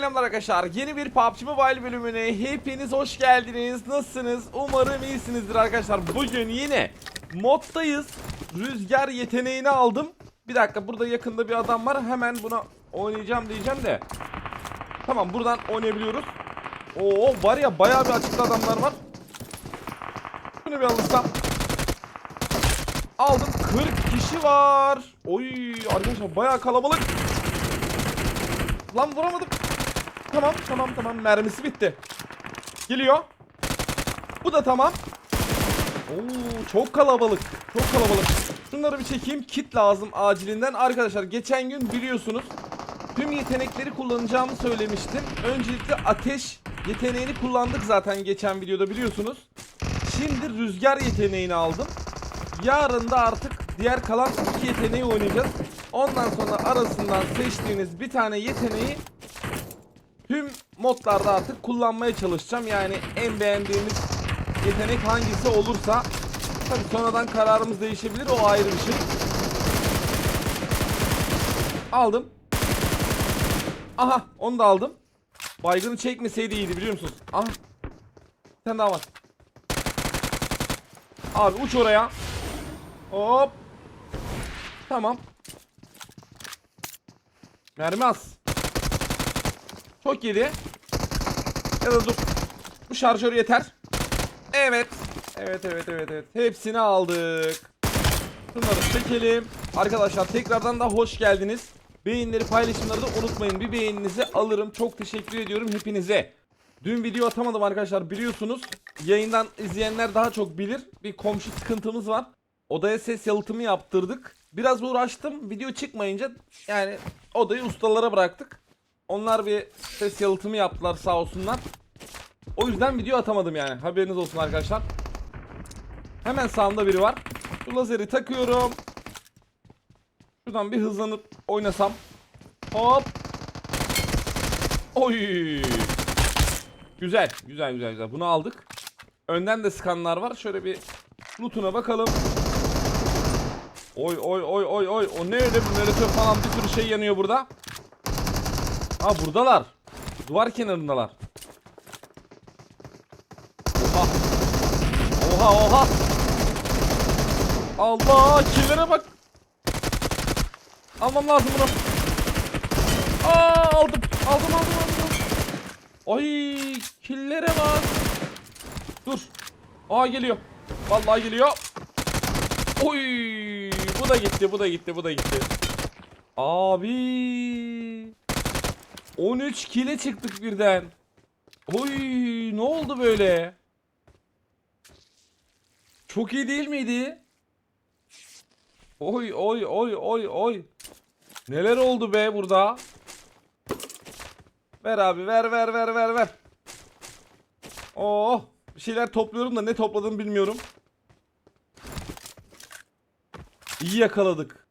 Selamlar arkadaşlar. Yeni bir PUBG Mobile bölümüne hepiniz hoş geldiniz. Nasılsınız? Umarım iyisinizdir arkadaşlar. Bugün yine moddayız. Rüzgar yeteneğini aldım. Bir dakika burada yakında bir adam var. Hemen buna oynayacağım diyeceğim de. Tamam buradan oynayabiliyoruz. Oo var ya bayağı bir açıkta adamlar var. Bunu bir alırsam. Aldım 40 kişi var. Oy arkadaşlar bayağı kalabalık. Lan vuramadım. Tamam tamam tamam mermisi bitti. Geliyor. Bu da tamam. Oo çok kalabalık. Çok kalabalık. Şunları bir çekeyim. Kit lazım acilinden. Arkadaşlar geçen gün biliyorsunuz tüm yetenekleri kullanacağımı söylemiştim. Öncelikle ateş yeteneğini kullandık zaten geçen videoda biliyorsunuz. Şimdi rüzgar yeteneğini aldım. Yarın da artık diğer kalan iki yeteneği oynayacağız. Ondan sonra arasından seçtiğiniz bir tane yeteneği tüm modlarda artık kullanmaya çalışacağım. Yani en beğendiğimiz yetenek hangisi olursa tabii sonradan kararımız değişebilir o ayrı bir şey. Aldım. Aha onu da aldım. Baygını çekmeseydi iyiydi biliyor musunuz? Aha. Bir tane daha var. Abi uç oraya. Hop. Tamam. Mermi az. Çok yedi. Ya da dur. Bu şarjör yeter. Evet. Evet evet evet evet. Hepsini aldık. Şunları çekelim. Arkadaşlar tekrardan da hoş geldiniz. Beğenileri paylaşımları da unutmayın. Bir beğeninizi alırım. Çok teşekkür ediyorum hepinize. Dün video atamadım arkadaşlar biliyorsunuz. Yayından izleyenler daha çok bilir. Bir komşu sıkıntımız var. Odaya ses yalıtımı yaptırdık. Biraz uğraştım. Video çıkmayınca yani odayı ustalara bıraktık. Onlar bir ses yalıtımı yaptılar sağ olsunlar. O yüzden video atamadım yani. Haberiniz olsun arkadaşlar. Hemen sağımda biri var. Şu lazeri takıyorum. Şuradan bir hızlanıp oynasam. Hop. Oy. Güzel, güzel, güzel, güzel. Bunu aldık. Önden de skanlar var. Şöyle bir lootuna bakalım. Oy oy oy oy oy. O ne öyle jeneratör falan bir sürü şey yanıyor burada. Ha buradalar. Duvar kenarındalar. Oha. Oha oha. Allah killere bak. Almam lazım bunu. Aa aldım. Aldım aldım aldım. Ay killere bak. Dur. Aa geliyor. Vallahi geliyor. Oy bu da gitti bu da gitti bu da gitti. Abi 13 kile çıktık birden. Oy ne oldu böyle? Çok iyi değil miydi? Oy oy oy oy oy. Neler oldu be burada? Ver abi ver ver ver ver ver. Oh bir şeyler topluyorum da ne topladığımı bilmiyorum. İyi yakaladık.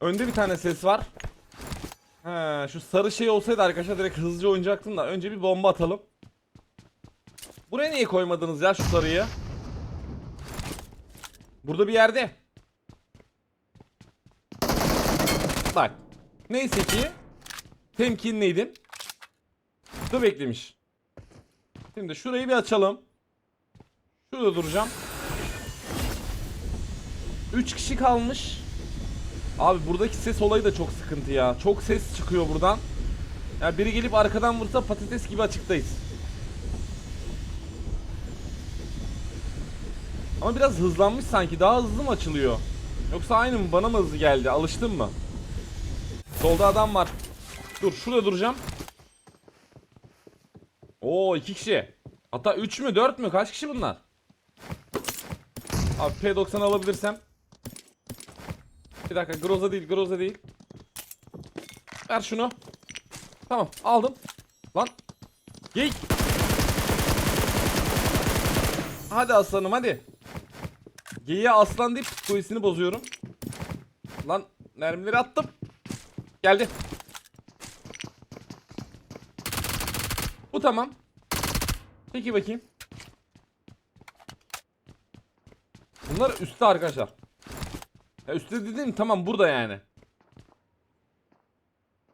Önde bir tane ses var. He, şu sarı şey olsaydı arkadaşlar direkt hızlıca oynayacaktım da önce bir bomba atalım. Buraya niye koymadınız ya şu sarıyı? Burada bir yerde. Bak. Neyse ki temkinliydim. Da beklemiş. Şimdi şurayı bir açalım. Şurada duracağım. 3 kişi kalmış. Abi buradaki ses olayı da çok sıkıntı ya. Çok ses çıkıyor buradan. Ya biri gelip arkadan vursa patates gibi açıktayız. Ama biraz hızlanmış sanki. Daha hızlı mı açılıyor? Yoksa aynı mı? Bana mı hızlı geldi? Alıştın mı? Solda adam var. Dur şurada duracağım. Oo iki kişi. Hatta 3 mü 4 mü? Kaç kişi bunlar? Abi P90 alabilirsem. Bir dakika Groza değil Groza değil. Ver şunu. Tamam aldım. Lan. Geyik. Hadi aslanım hadi. Geyiğe aslan deyip psikolojisini bozuyorum. Lan mermileri attım. Geldi. Bu tamam. Peki bakayım. Bunlar üstte arkadaşlar. Ya üstte dedim tamam burada yani.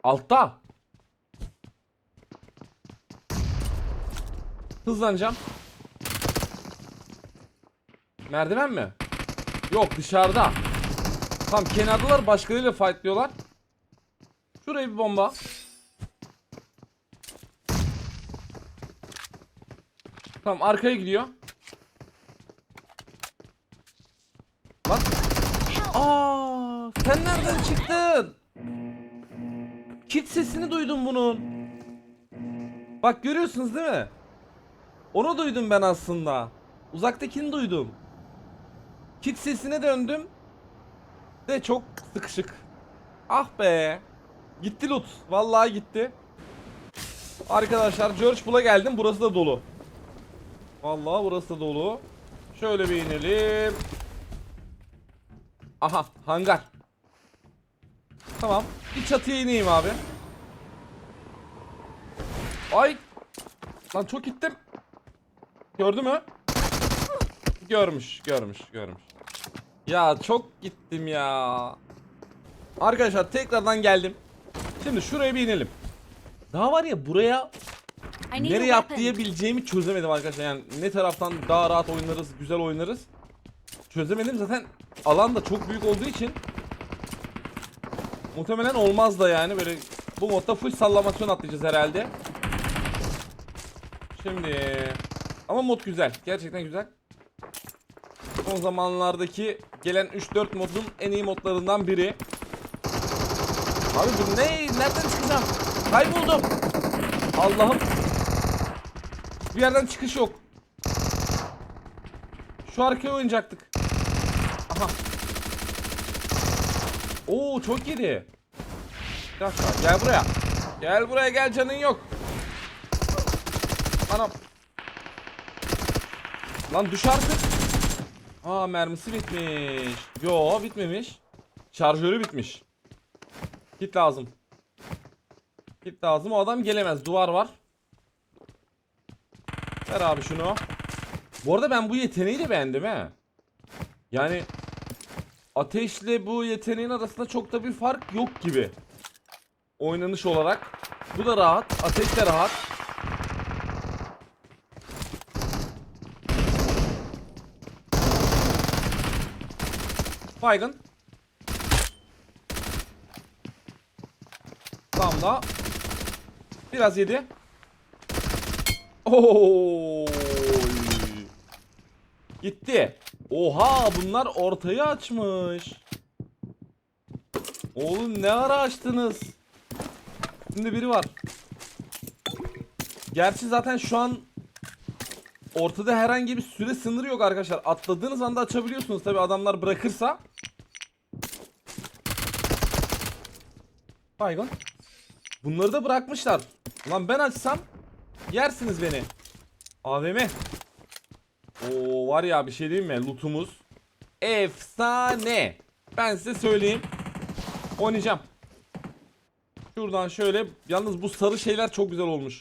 Altta. Hızlanacağım. Merdiven mi? Yok dışarıda. Tam kenardalar başkalarıyla fightlıyorlar. Şuraya bir bomba. Tamam arkaya gidiyor. Aa, sen nereden çıktın? Kit sesini duydum bunun. Bak görüyorsunuz değil mi? Onu duydum ben aslında. Uzaktakini duydum. Kit sesine döndüm. De çok sıkışık. Ah be. Gitti loot. Vallahi gitti. Arkadaşlar George Bull'a geldim. Burası da dolu. Vallahi burası da dolu. Şöyle bir inelim. Aha hangar. Tamam. Bir çatıya ineyim abi. Ay. Lan çok gittim. Gördü mü? Görmüş, görmüş, görmüş. Ya çok gittim ya. Arkadaşlar tekrardan geldim. Şimdi şuraya bir inelim. Daha var ya buraya nereye atlayabileceğimi çözemedim arkadaşlar. Yani ne taraftan daha rahat oynarız, güzel oynarız. Çözemedim zaten alan da çok büyük olduğu için muhtemelen olmaz da yani böyle bu modda full sallamasyon atlayacağız herhalde. Şimdi ama mod güzel. Gerçekten güzel. Son zamanlardaki gelen 3-4 modun en iyi modlarından biri. Abi bu ne? Nereden çıkacağım? Kayboldum. Allah'ım. Bir yerden çıkış yok. Şu arkaya oynayacaktık. Aha. Oo çok yedi. Bir gel buraya. Gel buraya gel canın yok. Anam. Lan düş artık. Aa mermisi bitmiş. Yo bitmemiş. Şarjörü bitmiş. Git lazım. Git lazım. O adam gelemez. Duvar var. Ver abi şunu. Bu arada ben bu yeteneği de beğendim he. Yani ateşle bu yeteneğin arasında çok da bir fark yok gibi. Oynanış olarak. Bu da rahat. Ateş de rahat. Baygın. Tam da. Biraz yedi. Oo. Gitti. Oha bunlar ortayı açmış. Oğlum ne ara açtınız? Şimdi biri var. Gerçi zaten şu an ortada herhangi bir süre sınırı yok arkadaşlar. Atladığınız anda açabiliyorsunuz tabi adamlar bırakırsa. Baygın. Bunları da bırakmışlar. Ulan ben açsam yersiniz beni. AVM. Oo var ya bir şey diyeyim mi? Lootumuz efsane. Ben size söyleyeyim. Oynayacağım. Şuradan şöyle. Yalnız bu sarı şeyler çok güzel olmuş.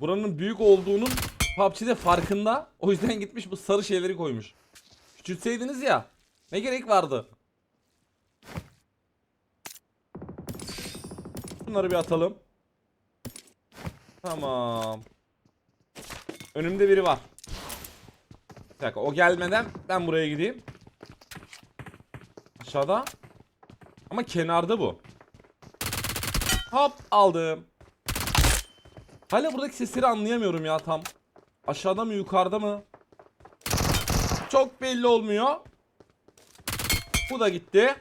Buranın büyük olduğunun PUBG'de farkında. O yüzden gitmiş bu sarı şeyleri koymuş. Küçültseydiniz ya. Ne gerek vardı? Bunları bir atalım. Tamam. Önümde biri var. Bir dakika o gelmeden ben buraya gideyim. Aşağıda. Ama kenarda bu. Hop aldım. Hala buradaki sesleri anlayamıyorum ya tam. Aşağıda mı yukarıda mı? Çok belli olmuyor. Bu da gitti.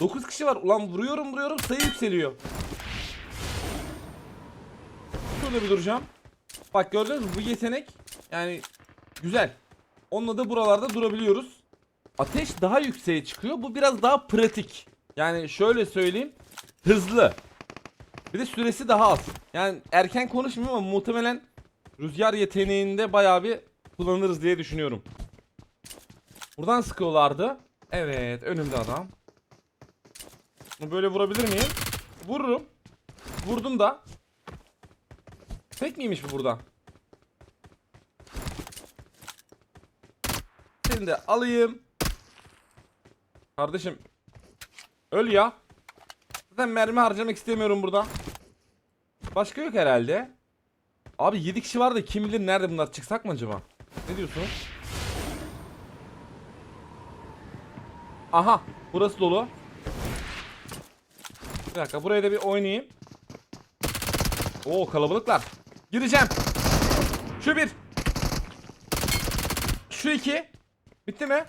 9 kişi var. Ulan vuruyorum vuruyorum sayı yükseliyor. Şurada bir duracağım. Bak gördünüz mü bu yetenek yani güzel. Onunla da buralarda durabiliyoruz. Ateş daha yükseğe çıkıyor. Bu biraz daha pratik. Yani şöyle söyleyeyim. Hızlı. Bir de süresi daha az. Yani erken konuşmuyorum ama muhtemelen rüzgar yeteneğinde bayağı bir kullanırız diye düşünüyorum. Buradan sıkıyorlardı. Evet önümde adam. Böyle vurabilir miyim? Vururum. Vurdum da. Tek miymiş bu burada? Seni de alayım. Kardeşim. Öl ya. Zaten mermi harcamak istemiyorum burada. Başka yok herhalde. Abi 7 kişi var da kim bilir nerede bunlar çıksak mı acaba? Ne diyorsunuz? Aha burası dolu. Bir dakika buraya da bir oynayayım. Oo kalabalıklar. Gireceğim. Şu bir. Şu iki. Bitti mi?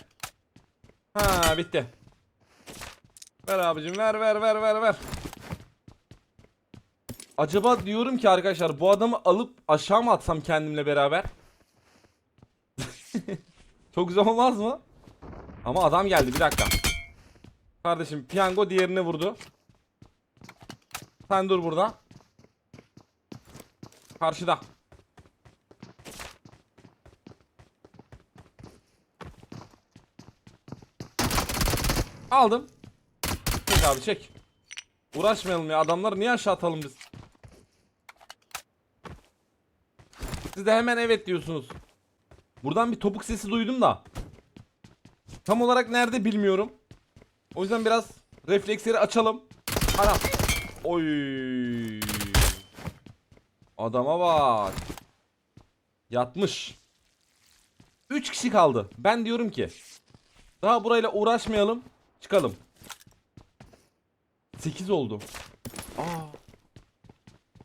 Ha bitti. Ver abicim ver ver ver ver ver. Acaba diyorum ki arkadaşlar bu adamı alıp aşağı mı atsam kendimle beraber? Çok güzel olmaz mı? Ama adam geldi bir dakika. Kardeşim piyango diğerini vurdu. Sen dur burada. Karşıda. Aldım. Çek abi çek. Uğraşmayalım ya adamları niye aşağı atalım biz? Siz de hemen evet diyorsunuz. Buradan bir topuk sesi duydum da. Tam olarak nerede bilmiyorum. O yüzden biraz refleksleri açalım. Anam. Oy. Adama bak. Yatmış. 3 kişi kaldı. Ben diyorum ki daha burayla uğraşmayalım. Çıkalım. 8 oldu. Aa.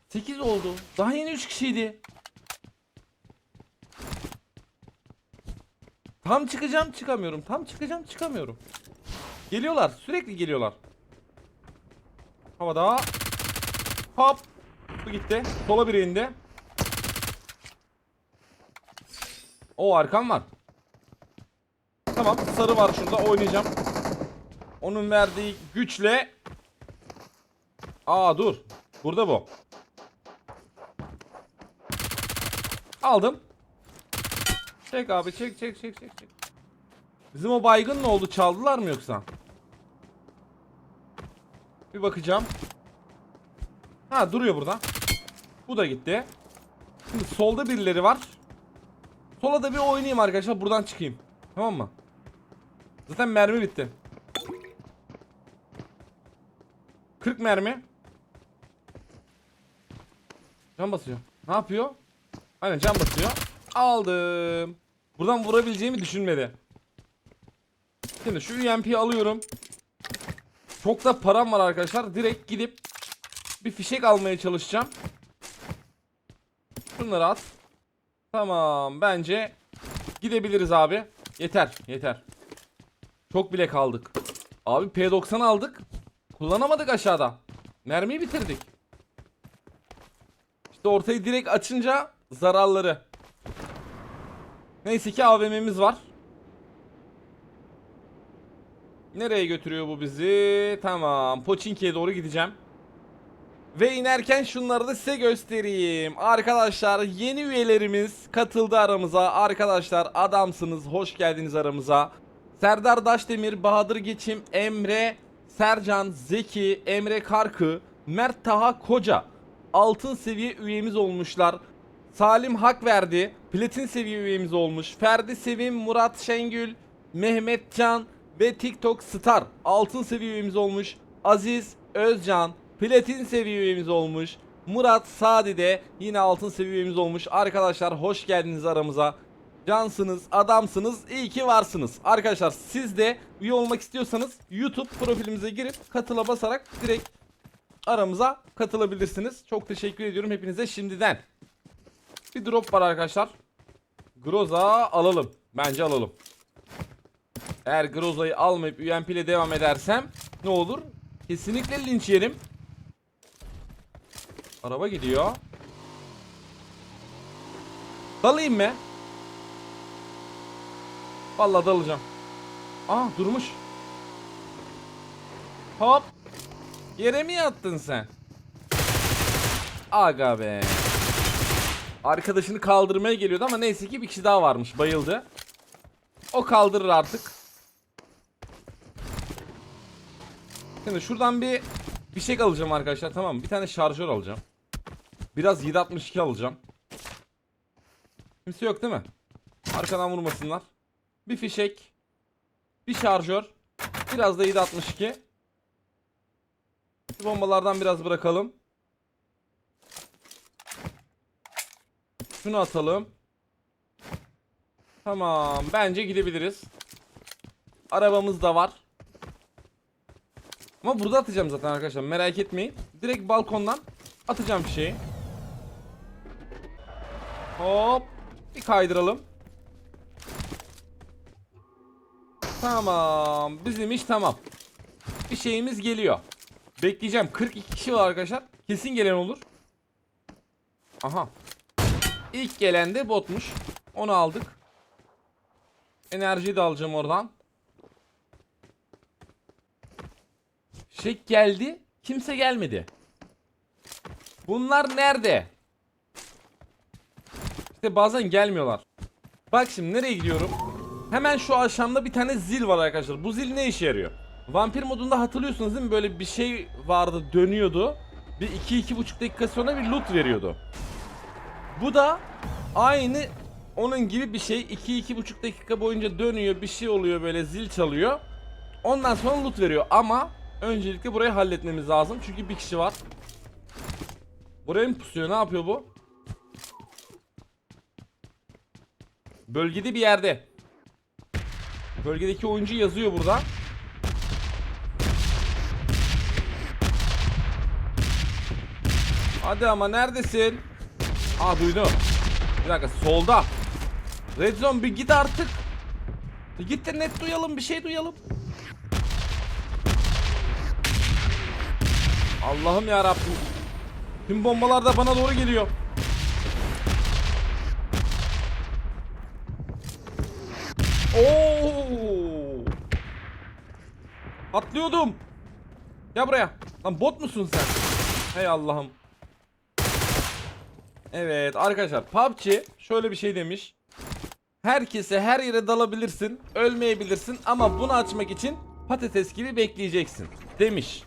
8 oldu. Daha yeni 3 kişiydi. Tam çıkacağım çıkamıyorum. Tam çıkacağım çıkamıyorum. Geliyorlar. Sürekli geliyorlar. Havada. Hop. Bu gitti. Sola biri indi. O arkam var. Tamam sarı var şurada oynayacağım. Onun verdiği güçle Aa dur. Burada bu. Aldım. Çek abi çek çek çek çek çek. Bizim o baygın ne oldu? Çaldılar mı yoksa? Bir bakacağım. Ha duruyor burada. Bu da gitti. Şimdi solda birileri var. Sola da bir oynayayım arkadaşlar. Buradan çıkayım. Tamam mı? Zaten mermi bitti. 40 mermi. Can basıyor. Ne yapıyor? Aynen can basıyor. Aldım. Buradan vurabileceğimi düşünmedi. Şimdi şu UMP'yi alıyorum. Çok da param var arkadaşlar. Direkt gidip bir fişek almaya çalışacağım. Şunları at. Tamam bence gidebiliriz abi. Yeter yeter. Çok bile kaldık. Abi P90 aldık. Kullanamadık aşağıda. Mermiyi bitirdik. İşte ortayı direkt açınca zararları. Neyse ki AVM'miz var. Nereye götürüyor bu bizi? Tamam. Poçinki'ye doğru gideceğim. Ve inerken şunları da size göstereyim. Arkadaşlar yeni üyelerimiz katıldı aramıza. Arkadaşlar adamsınız. Hoş geldiniz aramıza. Serdar Daşdemir, Bahadır Geçim, Emre, Sercan, Zeki, Emre Karkı, Mert Taha Koca. Altın seviye üyemiz olmuşlar. Salim Hak verdi. Platin seviye üyemiz olmuş. Ferdi Sevim, Murat Şengül, Mehmet Can ve TikTok Star. Altın seviye üyemiz olmuş. Aziz Özcan, Platin seviye üyemiz olmuş. Murat Sadi de yine altın seviye üyemiz olmuş. Arkadaşlar hoş geldiniz aramıza. Cansınız, adamsınız, iyi ki varsınız. Arkadaşlar siz de üye olmak istiyorsanız YouTube profilimize girip katıla basarak direkt aramıza katılabilirsiniz. Çok teşekkür ediyorum hepinize şimdiden. Bir drop var arkadaşlar. Groza alalım. Bence alalım. Eğer Groza'yı almayıp UMP ile devam edersem ne olur? Kesinlikle linç yerim. Araba gidiyor. Dalayım mı? Vallahi dalacağım. Aa durmuş. Hop. Yere mi yattın sen? Aga be. Arkadaşını kaldırmaya geliyordu ama neyse ki bir kişi daha varmış. Bayıldı. O kaldırır artık. Şimdi şuradan bir bir şey alacağım arkadaşlar tamam mı? Bir tane şarjör alacağım. Biraz 762 alacağım. Kimse yok değil mi? Arkadan vurmasınlar. Bir fişek. Bir şarjör. Biraz da 762. Şu bombalardan biraz bırakalım. Şunu atalım. Tamam. Bence gidebiliriz. Arabamız da var. Ama burada atacağım zaten arkadaşlar. Merak etmeyin. Direkt balkondan atacağım şeyi. Hop. Bir kaydıralım. Tamam. Bizim iş tamam. Bir şeyimiz geliyor. Bekleyeceğim. 42 kişi var arkadaşlar. Kesin gelen olur. Aha. İlk gelen de botmuş. Onu aldık. Enerjiyi de alacağım oradan. Şek geldi. Kimse gelmedi. Bunlar nerede? İşte bazen gelmiyorlar. Bak şimdi nereye gidiyorum? Hemen şu aşağımda bir tane zil var arkadaşlar. Bu zil ne işe yarıyor? Vampir modunda hatırlıyorsunuz değil mi? Böyle bir şey vardı dönüyordu. Bir 2-2,5 dakika sonra bir loot veriyordu. Bu da aynı onun gibi bir şey. 2-2,5 dakika boyunca dönüyor bir şey oluyor böyle zil çalıyor. Ondan sonra loot veriyor ama öncelikle burayı halletmemiz lazım. Çünkü bir kişi var. Buraya mı pusuyor? Ne yapıyor bu? Bölgede bir yerde. Bölgedeki oyuncu yazıyor burada. Hadi ama neredesin? Aa duydum. Bir dakika solda. Red Zone bir git artık. Bir git de net duyalım bir şey duyalım. Allah'ım ya Rabbim. Tüm bombalar da bana doğru geliyor. Oo! Atlıyordum. Gel buraya. Lan bot musun sen? Hey Allah'ım. Evet arkadaşlar PUBG şöyle bir şey demiş. Herkese her yere dalabilirsin, ölmeyebilirsin ama bunu açmak için patates gibi bekleyeceksin demiş.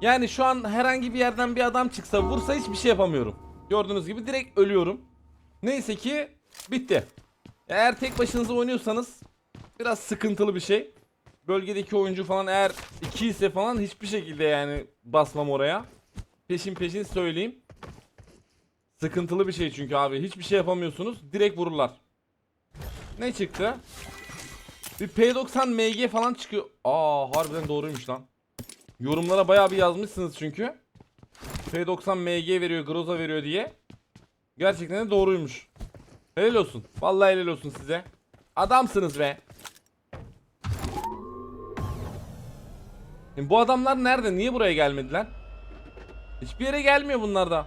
Yani şu an herhangi bir yerden bir adam çıksa vursa hiçbir şey yapamıyorum. Gördüğünüz gibi direkt ölüyorum. Neyse ki bitti. Eğer tek başınıza oynuyorsanız biraz sıkıntılı bir şey. Bölgedeki oyuncu falan eğer 2 ise falan hiçbir şekilde yani basmam oraya. Peşin peşin söyleyeyim. Sıkıntılı bir şey çünkü abi. Hiçbir şey yapamıyorsunuz. Direkt vururlar. Ne çıktı? Bir P90 MG falan çıkıyor. Aa harbiden doğruymuş lan. Yorumlara bayağı bir yazmışsınız çünkü. P90 MG veriyor, Groza veriyor diye. Gerçekten de doğruymuş. Helal olsun. Vallahi helal olsun size. Adamsınız be. Şimdi bu adamlar nerede? Niye buraya gelmediler? Hiçbir yere gelmiyor bunlar da.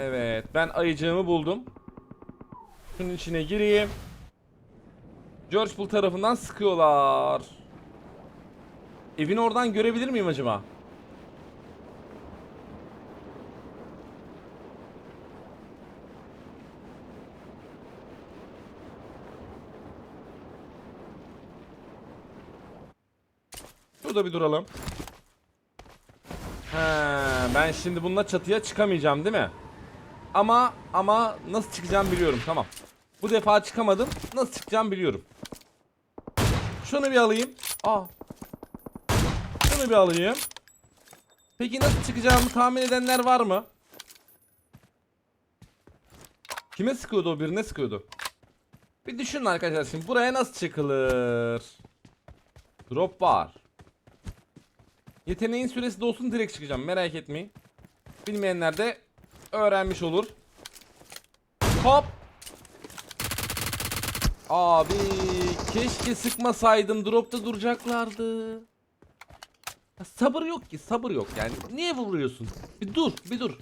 Evet, ben ayıcığımı buldum. Şunun içine gireyim. George Bull tarafından sıkıyorlar. Evini oradan görebilir miyim acaba? Şurada bir duralım. He, ben şimdi bununla çatıya çıkamayacağım değil mi? Ama ama nasıl çıkacağım biliyorum tamam. Bu defa çıkamadım. Nasıl çıkacağım biliyorum. Şunu bir alayım. Aa. Şunu bir alayım. Peki nasıl çıkacağımı tahmin edenler var mı? Kime sıkıyordu o birine sıkıyordu? Bir düşünün arkadaşlar şimdi buraya nasıl çıkılır? Drop var. Yeteneğin süresi de olsun direkt çıkacağım merak etmeyin. Bilmeyenler de öğrenmiş olur. Hop. Abi keşke sıkmasaydım dropta duracaklardı. Ya sabır yok ki sabır yok yani. Niye vuruyorsun? Bir dur bir dur.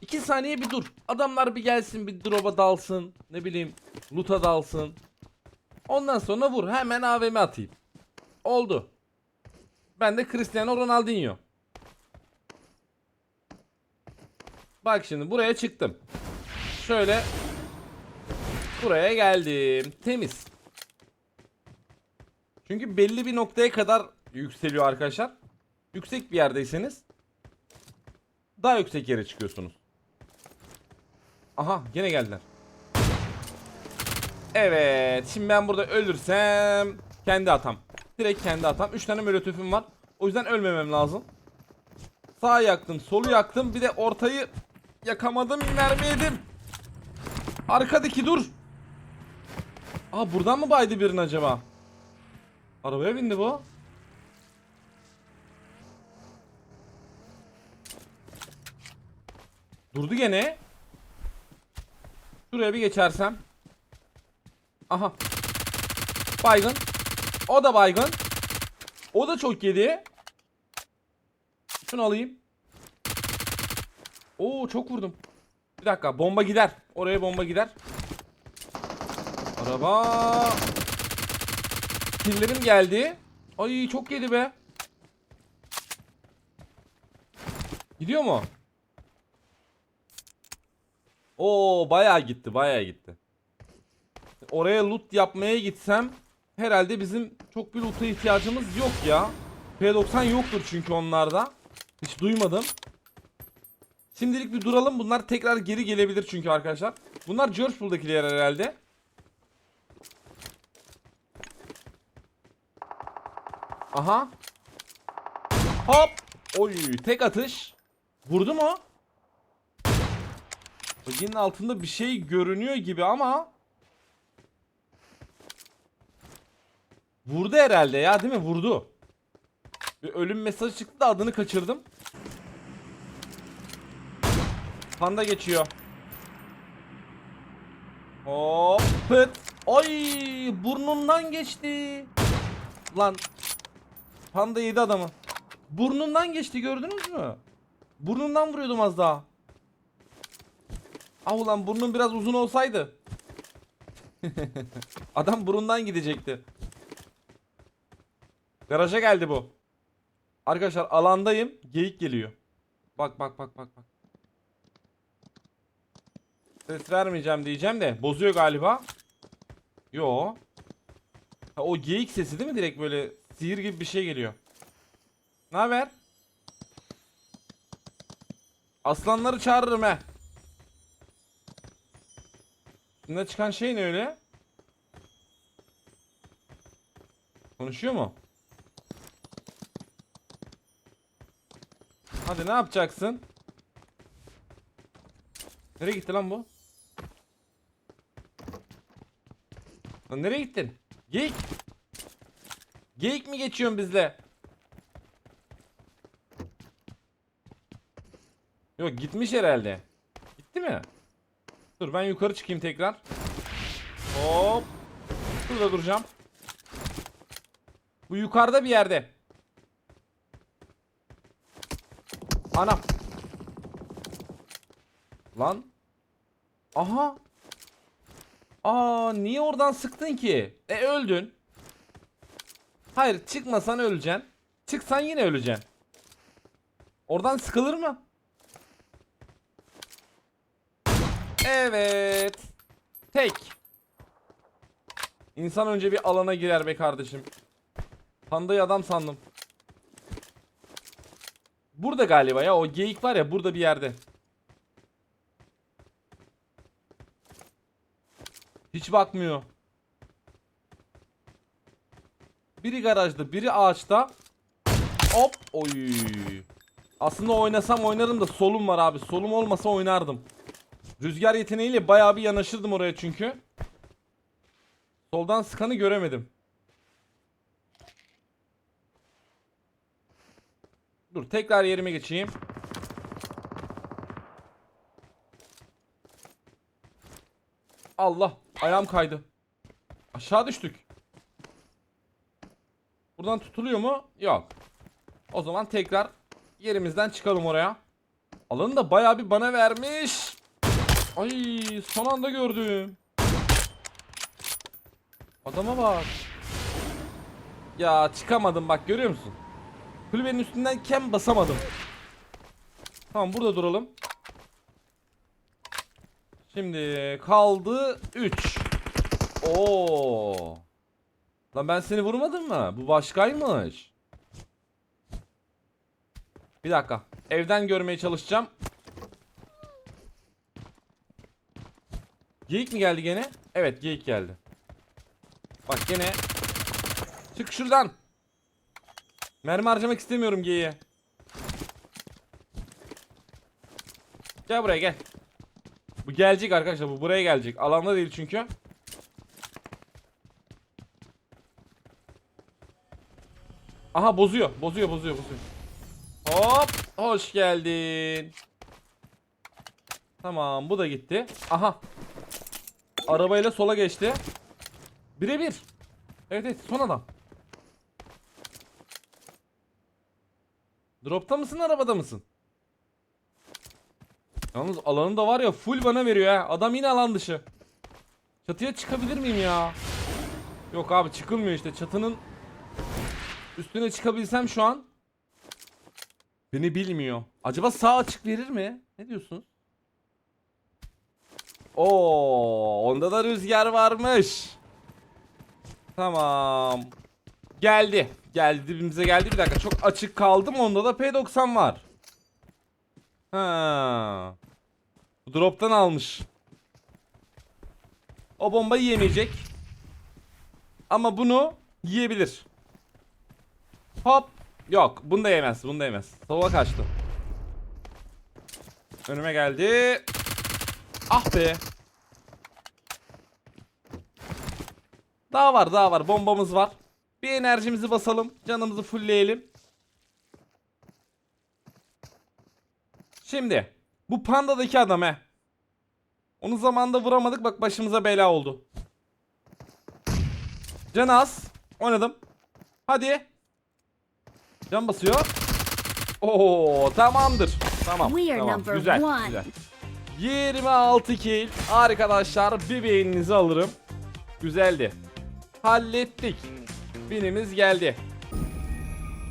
İki saniye bir dur. Adamlar bir gelsin bir drop'a dalsın. Ne bileyim loot'a dalsın. Ondan sonra vur. Hemen AVM atayım. Oldu. Ben de Cristiano Ronaldinho. Bak şimdi buraya çıktım. Şöyle buraya geldim. Temiz. Çünkü belli bir noktaya kadar yükseliyor arkadaşlar. Yüksek bir yerdeyseniz daha yüksek yere çıkıyorsunuz. Aha gene geldiler. Evet. Şimdi ben burada ölürsem kendi atam. Direkt kendi atam. 3 tane molotofum var. O yüzden ölmemem lazım. Sağ yaktım, solu yaktım. Bir de ortayı Yakamadım mermi yedim. Arkadaki dur. Aa buradan mı baydı birini acaba? Arabaya bindi bu. Durdu gene. Şuraya bir geçersem. Aha. Baygın. O da baygın. O da çok yedi. Şunu alayım. Oo çok vurdum. Bir dakika bomba gider. Oraya bomba gider. Araba. Killerim geldi. Ay çok yedi be. Gidiyor mu? Oo bayağı gitti bayağı gitti. Oraya loot yapmaya gitsem herhalde bizim çok bir loot'a ihtiyacımız yok ya. P90 yoktur çünkü onlarda. Hiç duymadım. Şimdilik bir duralım. Bunlar tekrar geri gelebilir çünkü arkadaşlar. Bunlar George Pool'dakiler herhalde. Aha. Hop. Oy tek atış. Vurdu mu? Baginin altında bir şey görünüyor gibi ama Vurdu herhalde ya değil mi? Vurdu. Bir ölüm mesajı çıktı da adını kaçırdım. Panda geçiyor. Hop pıt. Ay burnundan geçti. Lan. Panda yedi adamı. Burnundan geçti gördünüz mü? Burnundan vuruyordum az daha. Ah ulan burnun biraz uzun olsaydı. Adam burundan gidecekti. Garaja geldi bu. Arkadaşlar alandayım. Geyik geliyor. Bak bak bak bak bak. Ses vermeyeceğim diyeceğim de bozuyor galiba. Yo. Ha, o geyik sesi değil mi direkt böyle sihir gibi bir şey geliyor. Ne haber? Aslanları çağırırım he. Üstünde çıkan şey ne öyle? Konuşuyor mu? Hadi ne yapacaksın? Nereye gitti lan bu? Lan nereye gittin? Geyik. Geyik mi geçiyorsun bizle? Yok gitmiş herhalde. Gitti mi? Dur ben yukarı çıkayım tekrar. Hop. Burada duracağım. Bu yukarıda bir yerde. Anam. Lan. Aha. Aa niye oradan sıktın ki? E öldün. Hayır çıkmasan öleceksin. Çıksan yine öleceksin. Oradan sıkılır mı? Evet. Tek. İnsan önce bir alana girer be kardeşim. Pandayı adam sandım. Burada galiba ya o geyik var ya burada bir yerde. Hiç bakmıyor. Biri garajda, biri ağaçta. Hop, oy. Aslında oynasam oynarım da solum var abi. Solum olmasa oynardım. Rüzgar yeteneğiyle bayağı bir yanaşırdım oraya çünkü. Soldan sıkanı göremedim. Dur tekrar yerime geçeyim. Allah ayağım kaydı. Aşağı düştük. Buradan tutuluyor mu? Yok. O zaman tekrar yerimizden çıkalım oraya. Alanı da bayağı bir bana vermiş. Ay son anda gördüm. Adama bak. Ya çıkamadım bak görüyor musun? Kulübenin üstünden kem basamadım. Tamam burada duralım. Şimdi kaldı 3. Oo. Lan ben seni vurmadım mı? Bu başkaymış. Bir dakika. Evden görmeye çalışacağım. Geyik mi geldi gene? Evet geyik geldi. Bak gene. Çık şuradan. Mermi harcamak istemiyorum geyiğe. Gel buraya gel. Bu gelecek arkadaşlar. Bu buraya gelecek. Alanda değil çünkü. Aha bozuyor. Bozuyor bozuyor bozuyor. Hop. Hoş geldin. Tamam bu da gitti. Aha. Arabayla sola geçti. Birebir. Evet evet son adam. Dropta mısın arabada mısın? Yalnız alanı da var ya full bana veriyor ha. Adam yine alan dışı. Çatıya çıkabilir miyim ya? Yok abi çıkılmıyor işte çatının üstüne çıkabilsem şu an. Beni bilmiyor. Acaba sağ açık verir mi? Ne diyorsunuz? Oo, onda da rüzgar varmış. Tamam. Geldi. Geldi dibimize geldi. Bir dakika çok açık kaldım. Onda da P90 var. Ha. Bu Drop'tan almış. O bombayı yemeyecek. Ama bunu yiyebilir. Hop. Yok. Bunu da yemez. Bunu da yemez. Sola kaçtı. Önüme geldi. Ah be. Daha var daha var. Bombamız var. Bir enerjimizi basalım. Canımızı fullleyelim. Şimdi. Bu pandadaki adam he. Onu zamanında vuramadık. Bak başımıza bela oldu. Can az. Oynadım. Hadi. Can basıyor. Oo tamamdır. Tamam. Tamam. Güzel. Güzel. 26 kill. Arkadaşlar bir beğeninizi alırım. Güzeldi. Hallettik. Binimiz geldi.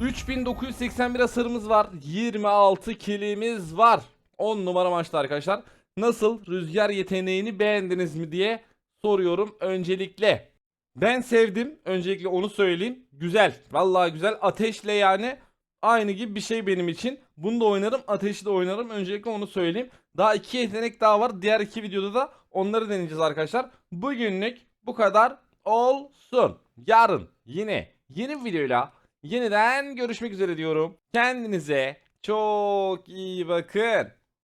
3981 hasarımız var. 26 kilimiz var. 10 numara maçta arkadaşlar. Nasıl rüzgar yeteneğini beğendiniz mi diye soruyorum öncelikle. Ben sevdim. Öncelikle onu söyleyeyim. Güzel. Vallahi güzel. Ateşle yani aynı gibi bir şey benim için. Bunu da oynarım. Ateşi de oynarım. Öncelikle onu söyleyeyim. Daha iki yetenek daha var. Diğer iki videoda da onları deneyeceğiz arkadaşlar. Bugünlük bu kadar olsun. Yarın yine yeni bir videoyla yeniden görüşmek üzere diyorum. Kendinize çok iyi bakın.